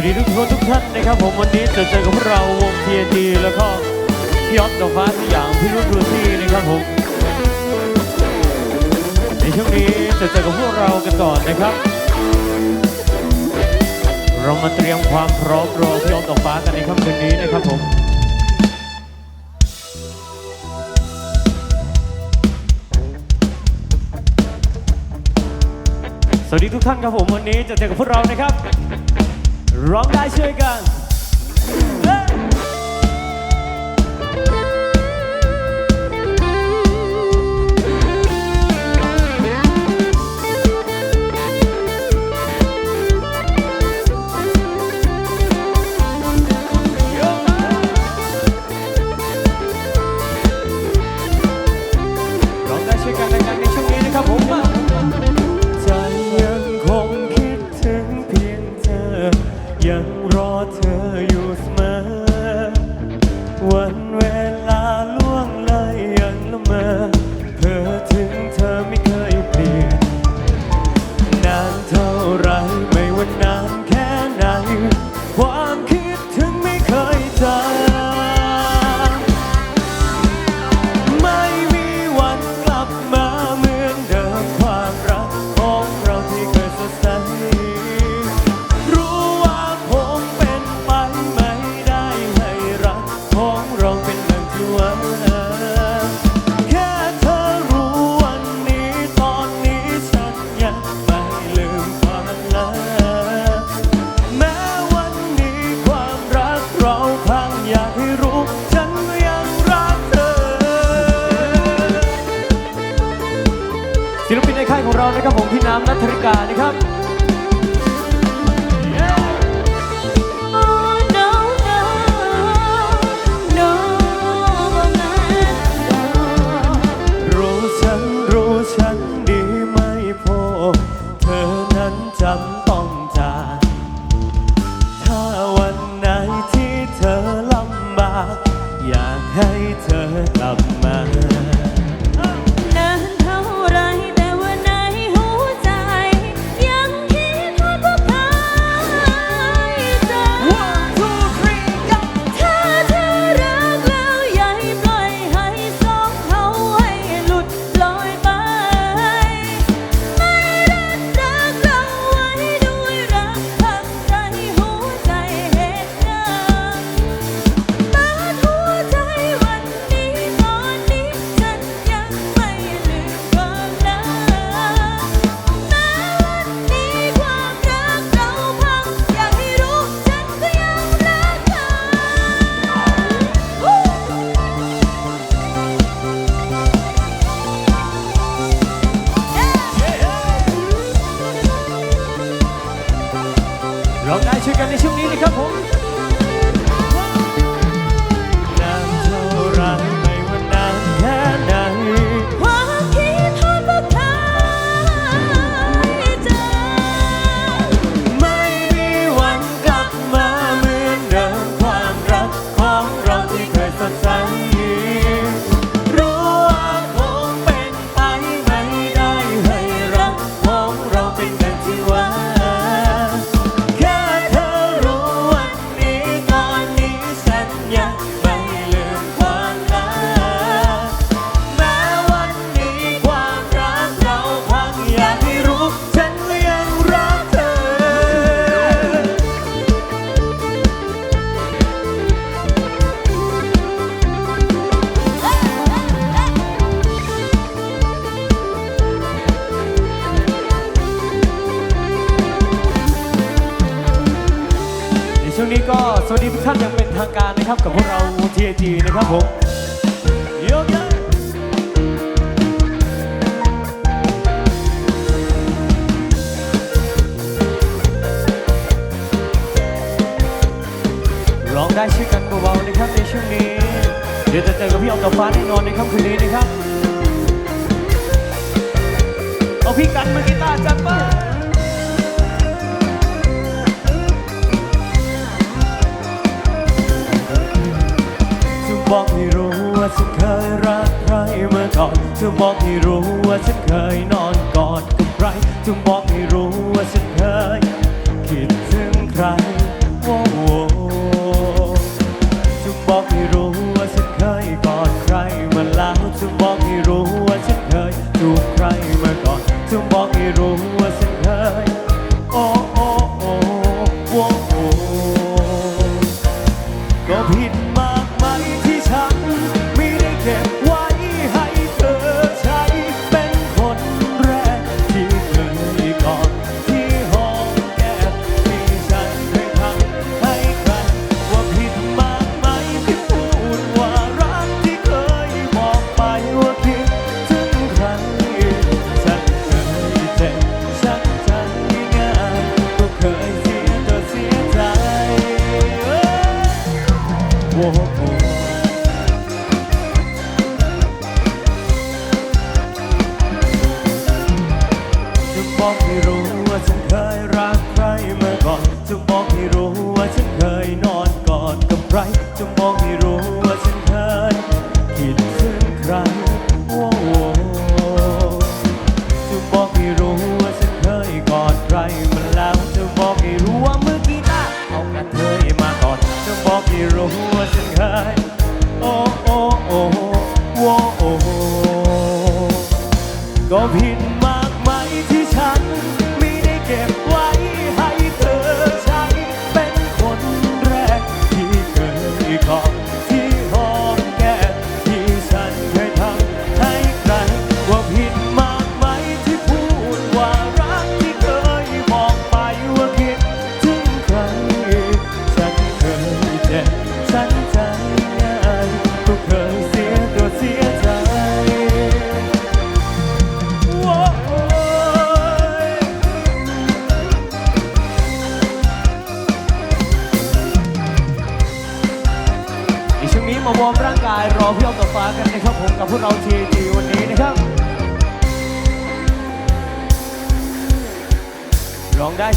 คนทุกท่านนะครับผมวันนี้จะเจอกับพวกเราวงเทียดีแล้วก็พี่ออฟดอกฟ้าสยามพี่รุ่นรูซี่นะครับผมในช่วงนี้จะเจอกับพวกเรากันก่อนนะครับ เรามาเตรียมความพร้อมรอพี่ออฟดอกฟ้ากันในค่ำคืนนี้นะครับผมสวัสดีทุกท่านครับผมวันนี้จะเจอกับพวกเรานะครับ ร้องไกาสนะครับ ช่วงนี้ก็สวัสดีทุกท่านอย่างเป็นทางการนะครับ กับพวกเรา TAG นะครับผมโยกย้ายร้องได้ช่วยกันเบาๆนะครับในช่วงนี้ เดี๋ยวจะเจอกับพี่ออมกับฟ้าแน่นอนในค่ำคืนนี้นะครับ เอาพี่กันมากีตาร์จัดไป บอกให้รู้ว่าฉันเคยรักใครเมื่อก่อนเธอบอกให้รู้ว่าฉันเคยนอนกอดกับใครเธอบอกให้รู้ว่าฉันเคยคิดถึงใครว้าวเธอบอกให้รู้ว่าฉันเคยกอดใครมาแล้วจะบอกให้รู้ว่าฉันเคยถูก บอกให้รู้ว่าฉันเคยนอนกอดกับใครจะบอกให้รู้ว่าฉัน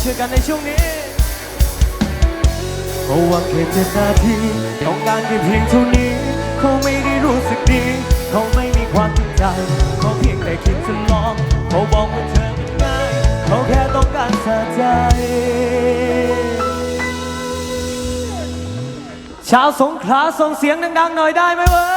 ช่วยกันในช่วงนี้เพราะว่าแค่เจ็ดนาทีต้องการแค่เพียงเท่านี้ เขาไม่ได้รู้สึกดี เขาไม่มีความจริงใจเขาเพียงแต่คิดจะลองเขาบอกว่าเธอมันง่ายเขาแค่ต้องการสะใจชาวสงขลาส่งเสียงดังๆหน่อยได้ไหมเว้ย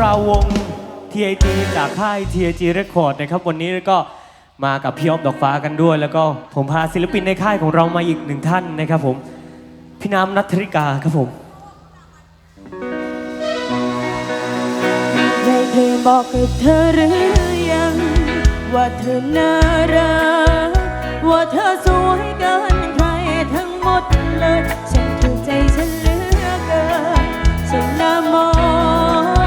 เราวง TIT จากค่าย TIT Record นะครับวันนี้ก็มากับพี่ออฟดอกฟ้ากันด้วย แล้วก็ผมพาศิลปินในค่ายของเรามาอีกหนึ่งท่านนะครับผมพี่น้ำนัทธริกาครับผมได้เคยบอกกับเธอหรือยัง ว่าเธอน่ารักว่าเธอสวยเกินใครทั้งหมดเลย ฉันถูกใจฉันเหลือเกินฉันน่ามอง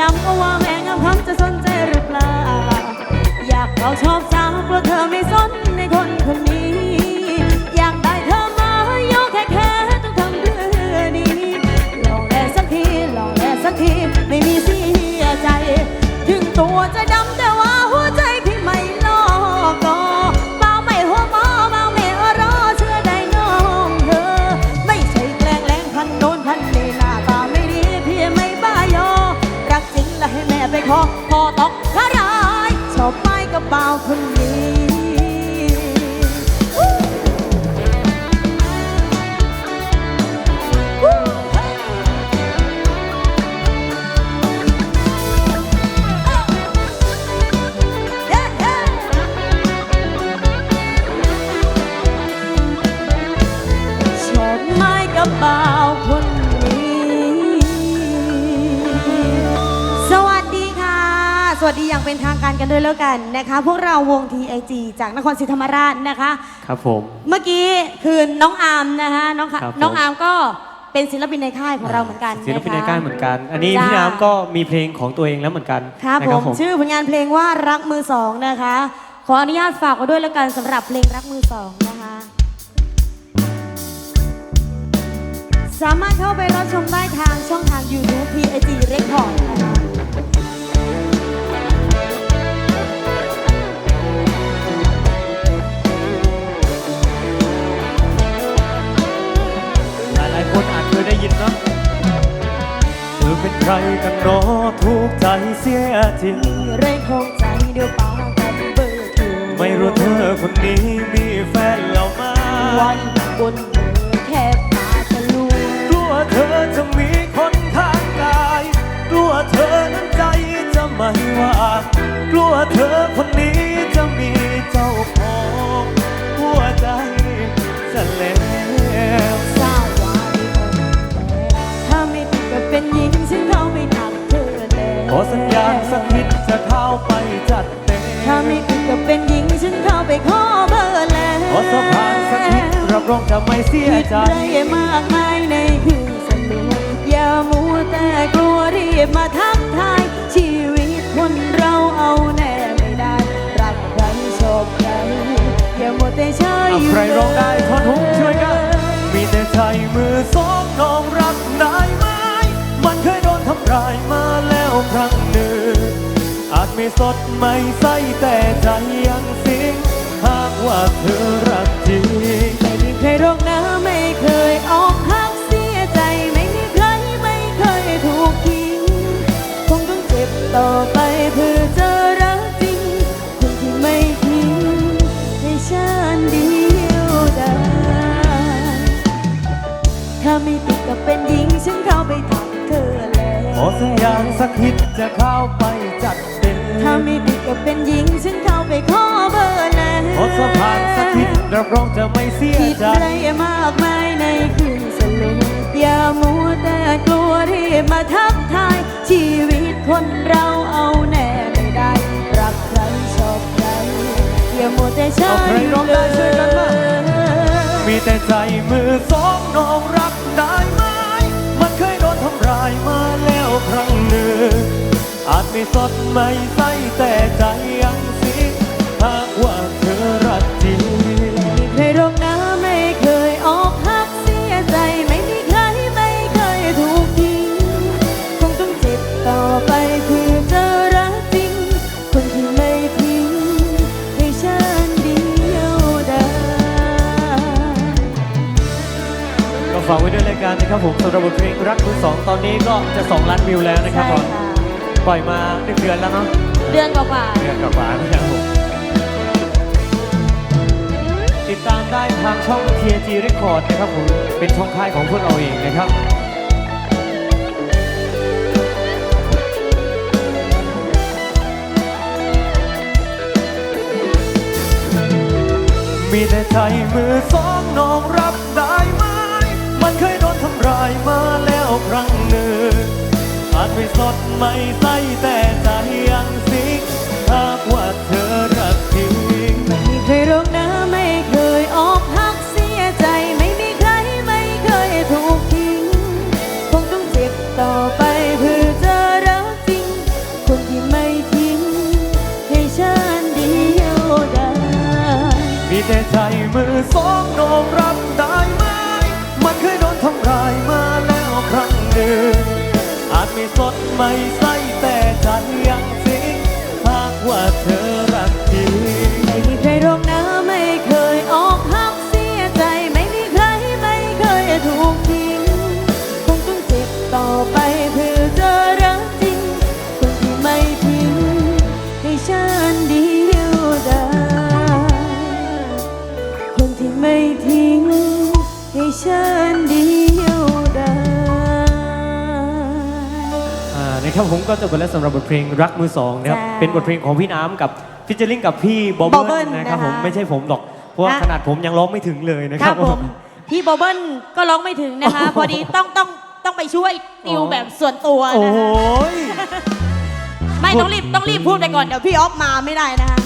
ดำก็ว่า ยแล้วกันนะคะ พวกเราวง TIG จากนครศรีธรรมราชนะคะ ครับผม เมื่อกี้คือน้องอาร์มนะคะน้องค่ะครับผม น้องอาร์มก็เป็นศิลปินในค่ายของเราเหมือนกันศิลปินในนะคะค่ายเหมือนกัน อันนี้จ้าพี่น้ำก็มีเพลงของตัวเองแล้วเหมือนกันครับนะผม ชื่อผลงานเพลงว่ารักมือสองนะคะ ขออนุญาตฝากไว้ด้วยแล้วกันสำหรับเพลงรักมือสองนะคะ สามารถเข้าไปรับชมได้ทางช่องทาง YouTube PIG Record นะคะ อเป็นใครกันเนาะถูกใจเสียจริงเร่งคงใจเดี๋ยวปากันเบิดอยู่ไม่รู้เธอคนนี้มีแฟนแล้วไหมาวันบนมือแค่ปาทะลุกลัวเธอจะมีคนข้างกาย กลัวเธอนั้นใจจะไม่ว่างกลัวเธอคนนี้ รับรองจะไม่เสียคิดใจไรมากมายในคืนสนุกอย่ามัวแต่กลัวรีบมาทักทาย ชีวิตคนเราเอาแน่ไม่ได้ รักใครชอบใครอย่ามัวแต่เชยอะอยู่ใครร้องได้ท่อนฮุกช่วยกันมีแต่ใจมือสองน้องรักได้ไหมมันเคยโดนทำร้ายมาแล้วครั้งหนึ่ง อาจไม่สดไม่ใสแต่ใจยังสิ่งหากว่าเธอรักจริงไม่มี ใครร้องนะไม่เคยออกหักเสียใจ ไม่มีใครไม่เคยถูกทิ้ง คงต้องเจ็บต่อไปเพื่อเจอรักจริง คนที่ไม่ทิ้งให้ฉันเดียวดายถ้าไม่ติดกับเป็นหญิงฉันเข้าไปทักเธอแล้วขอสัญญาณสักนิดจะเข้าไปจัด ถ้าไม่ติดกับเป็นหญิง ฉันเข้าไปขอเบอร์แล้วขอสะพานสักนิดรับรองจะไม่เสียคิดใจอะไรมากมายในคืนสลุกอย่ามัวแต่กลัวรีบมาทักทาย ชีวิตคนเราเอาแน่ไม่ได้ รักใครชอบใครอย่ามัวแต่ใช้เอาใครร้องได้ช่วยกันมามีแต่ใจมือสองน้องรักได้ไหมมันเคยโดนทำร้ายมาแล้วครั้งหนึ่ง ออาจไม่สดไม่ใสแต่ใจยังสิหากว่าเธอรักจริงไม่เคยรบนะไม่เคยออกหักเสียใจ ไม่มีใครไม่เคยถูกทิ้งคงต้องเจ็บต่อไปเพื่อเจอรักจริง คนที่ไม่ทิ้งให้ฉันเดียวดายก็ฝากไว้ด้วยรายการนะครับผมสำหรับบทเพลงรักมือสองตอนนี้ก็จะ 2 ล้านวิวแล้วนะครับใช่ผมค่ะ ปล่อยมาหนึ่งเดือนแล้วเนาะเดือนกว่าๆเดือนกับฟ้านะครับผมติดตามได้ทางช่อง TG Record นะครับผมเป็นช่องค่ายของพวกเราเองนะครับ มีแต่ใจมือสองน้องรับได้ไหม มันเคยโดนทำร้ายมาแล้วครั้งหนึ่งอาจไม่ สดไม่ใสแต่ใจยังสิงหากว่าเธอรักจริงไม่เคยรบนะไม่เคยออกหักเสียใจ ไม่มีใครไม่เคยถูกทิ้ง คงต้องเจ็บต่อไปเพื่อเจอรักจริง คนที่ไม่ทิ้ง ให้ฉันเดียวดายมีแต่ใจมือสองโน้องรับได้ไหมมันเคยโดนทำร้ายมาแล้วครั้งหนึ่ง ไม่สดไม่ใสแต่ฉันยังสิงหากว่าเธอ ครับผมก็จบไปแล้วสำหรับบทเพลงรักมือสองนะครับ ใช่เป็นบทเพลงของพี่น้ำกับฟิชเจอริงกับพี่บอบบอบเบิ้เบิ้ลลนะครับนะคะผมไม่ใช่ผมหรอก เพราะว่าฮะ ขนาดผมยังร้องไม่ถึงเลยนะคครัรับบผมพี่โบเบิ้ลก็ร้องไม่ถึงนะคะโอ้โหพอดีต้องต้องต้องไปช่วยติวอ๋อ แบบส่วนตัวโอ้นะโหคะไม่ต้องรีบต้องรีบพูดไปก่อนเดี๋ยวพี่ออฟมาไม่ได้นะคะ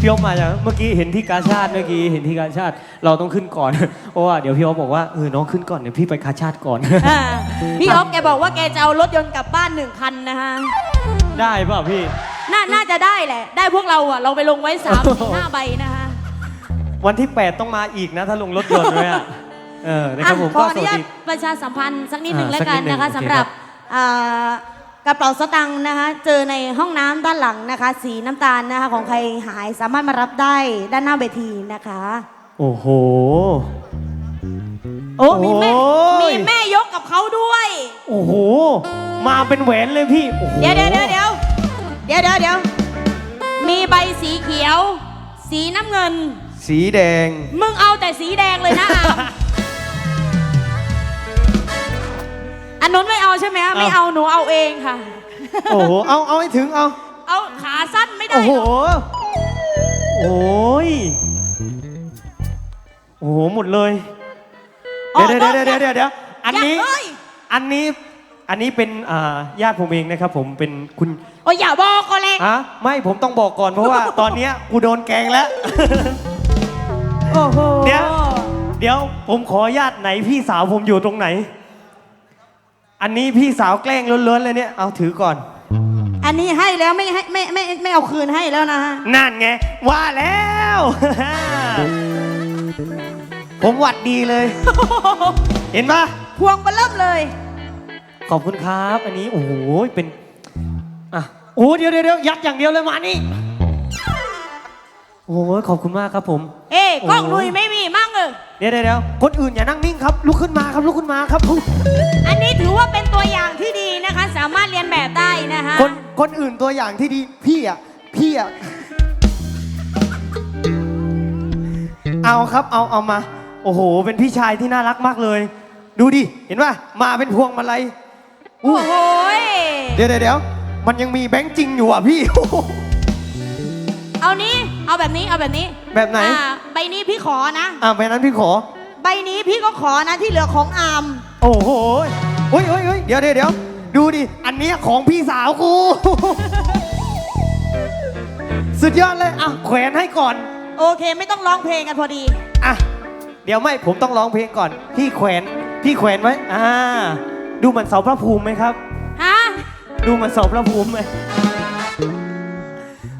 พี่อ๊อฟมาจากเมื่อกี้เห็นที่กาชาติเมื่อกี้เห็นที่กาชาติเราต้องขึ้นก่อน เพราะว่าเดี๋ยวพี่อ๊อฟบอกว่าเออน้องขึ้นก่อนเดี๋ยวพี่ไปกาชาติก่อน อ่าพี่ออฟแกบอกว่าแกจะเอารถยนต์กลับบ้านหนึ่งคันนะคะได้เปล่าพี่ น่าน่าจะได้แหละ ได้พวกเราอะ เราไปลงไว้สามโอ้โหสี่ห้าใบนะคะวันที่ 8 ต้องมาอีกนะ ถ้าลงรถยนต์ด้วยอะเออนะครับอะผมขอก็อสนุวัสญาตดี ประชาสัมพันธ์สักนิดหนึ่งอ่าแล้วกันนะคะสักนิดหนึ่งสำหรับโอเคครับ อ่า กระเป๋าสตังค์นะคะ เจอในห้องน้ำด้านหลังนะคะ สีน้ำตาลนะคะของใครหายสามารถมารับได้ด้านหน้าเวทีนะคะ โอ้โห โอ้มีแม่โอ้ยมีแม่ยกกับเขาด้วย โอ้โห มาเป็นแหวนเลยพี่โอ้โหเดี๋ยวเดี๋ยวเดี๋ยวเดี๋ยวเดี๋ยวเดี๋ยวเดี๋ยวมีใบสีเขียว สีน้ำเงิน สีแดง มึงเอาแต่สีแดงเลยนะอาม อันนู้นไม่เอาใช่ไหมฮะไม่เอาหนูเอาเองค่ะ โอ้โห เอาเอาให้ถึงเอา เอาขาสั้นไม่ได้โอ้โหหรอกโอ้ย โอ้โห หมดเลยอ๋อเดี๋ยวเดี๋ยวเดี๋ยวเดี๋ยวเดี๋ยวอันนี้ย่าเอ้ยอันนี้ อันนี้เป็นอ่าญาติผมเองนะครับ ผมเป็นคุณโอ้ยอย่าบอกก็เลยอะไม่ผมต้องบอกก่อนเพราะว่าตอนเนี้ยกูโดนแกล้งแล้วโอ้โหเดี๋ยวเดี๋ยวผมขอญาติไหนพี่สาวผมอยู่ตรงไหน อันนี้พี่สาวแกล้งล้วนๆเลยเนี่ย เอาถือก่อน อันนี้ให้แล้วไม่ให้ไม่ไม่ไม่เอาคืนให้แล้วนะฮะนั่นไง ว่าแล้ว ผมหวัดดีเลย เห็นปะพวงมาเริ่มเลย ขอบคุณครับ อันนี้ โอ้โห เป็น อะ โอ้เดี๋ยวเดี๋ยวเดี๋ยวยัดอย่างเดียวเลยมานี่ โอ้ยขอบคุณมากครับผม เอ้ยกล้องโอ้ลุยไม่มีมั่ง เออเดี๋ยวเดี๋ยวเดี๋ยวคนอื่นอย่านั่งนิ่งครับลุกขึ้นมาครับลุกขึ้นมาครับอันนี้ถือว่าเป็นตัวอย่างที่ดีนะคะ สามารถเรียนแบบได้นะคะคนคนอื่นตัวอย่างที่ดีพี่อะพี่อะเอาครับเอาเอามา โอ้โห เป็นพี่ชายที่น่ารักมากเลย ดูดิเห็นป่ะมาเป็นพวงมาลัยอู้โอ้โหยเดี๋ยวเดี๋ยวเดี๋ยวมันยังมีแบงค์จริงอยู่อะพี่ เอานี้เอาแบบนี้เอาแบบนี้แบบไหน อ่า ใบนี้พี่ขอนะ อ่าไปนั้นพี่ขอ ใบนี้พี่ก็ขอนะที่เหลือของอามโอ้โหเฮ้ยเฮ้ยเฮ้ยเดี๋ยวเดี๋ยวเดี๋ยวดูดิ อันเนี้ยของพี่สาวกู สุดยอดเลย อะ แขวนให้ก่อน โอเค ไม่ต้องร้องเพลงกันพอดี อะ เดี๋ยวไม่ ผมต้องร้องเพลงก่อน พี่แขวน พี่แขวนไว้ อ่า ดูเหมือนเสาพระภูมิไหมครับ ฮะ ดูเหมันสอบระภูมิไหม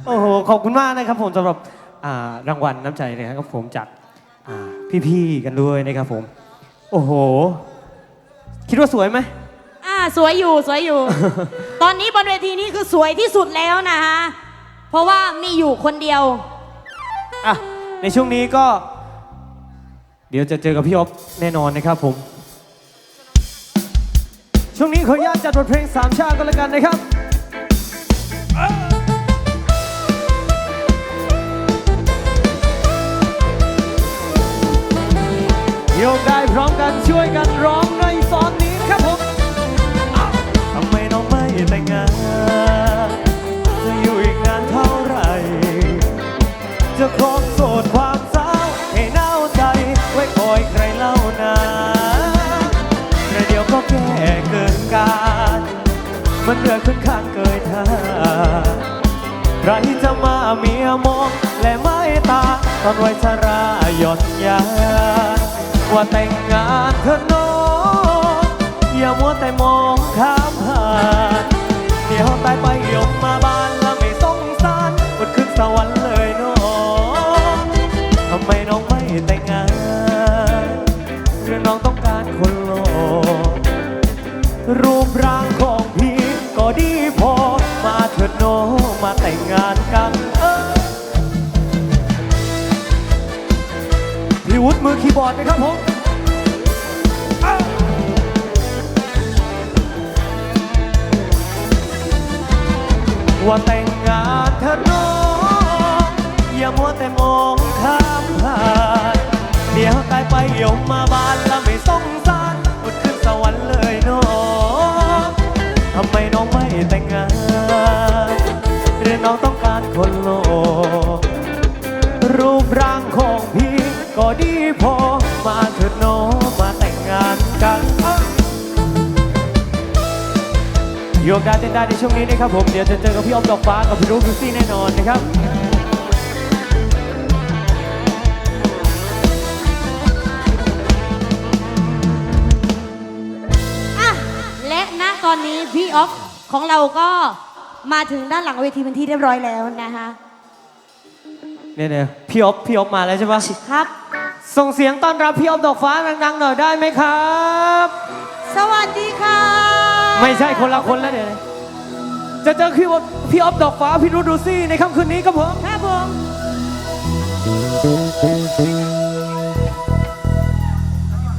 โอ้โห ขอบคุณมากนะครับผมสำหรับอ่า รางวัลน้ำใจนะครับผมจากอ่าพี่ ๆ กันด้วยนะครับผม โอ้โห คิดว่าสวยไหมอ่าสวยอยู่สวยอยู่ ตอนนี้บนเวทีนี้คือสวยที่สุดแล้วนะคะเพราะว่ามีอยู่คนเดียว อะ ในช่วงนี้ก็ เดี๋ยวจะเจอกับพี่อ๊อฟแน่นอนนะครับผม ช่วงนี้ขออนุญาตจัดบทเพลงสามชาติก็แล้วกันนะครับ โยกได้พร้อมกันช่วยกันร้องในตอนนี้ครับผมทำไมน้องไม่แต่งงานจะอยู่อีกนานเท่าไหร่ จะครองโสดความสาวให้เน่าใจ ไว้คอยใครเล่านาแต่เดี๋ยวก็แก่เกินการ มันเรือขึ้นข้างเกยท่าใครจะมาเมียมองและไม่ตา ตอนวัยชราหย่อนยาน ว่าแต่งงานเธอน้องอย่ามัวแต่มอง บอร์ดนะครับผมว่าแต่งงานเธอน้องอย่ามัวแต่มองข้ามผ่านเดี๋ยวตายไปยมมาบ้านแล้วไม่สงสารอดขึ้นสวรรค์เลยน้องทำไมน้องไม่แต่งงาน หรือน้องต้องการคนโล พอมาเถิดน้องมาแต่งงานกันเอ้าโยกได้เต้นได้ในช่วงนี้นะครับผมเดี๋ยวจะเจอกับพี่ออมดอกฟ้ากับพี่รูบิวซี่แน่นอนนะครับอะและณตอนนี้พี่ออฟของเราก็มาถึงด้านหลังเวทีเป็นที่เรียบร้อยแล้วนะคะเนี่ยเนี่ยพี่ออฟพี่ออฟมาแล้วใช่ปะครับ ส่งเสียงต้อนรับพี่ออฟดอกฟ้าดังๆหน่อยได้ไหมครับ สวัสดีค่ะ ไม่ใช่คนละคนแล้วเดี๋ยวนะจะเจอพี่ออฟพี่ออฟดอกฟ้าพี่รูดูซี่ในค่ำคืนนี้ครับผม ครับผม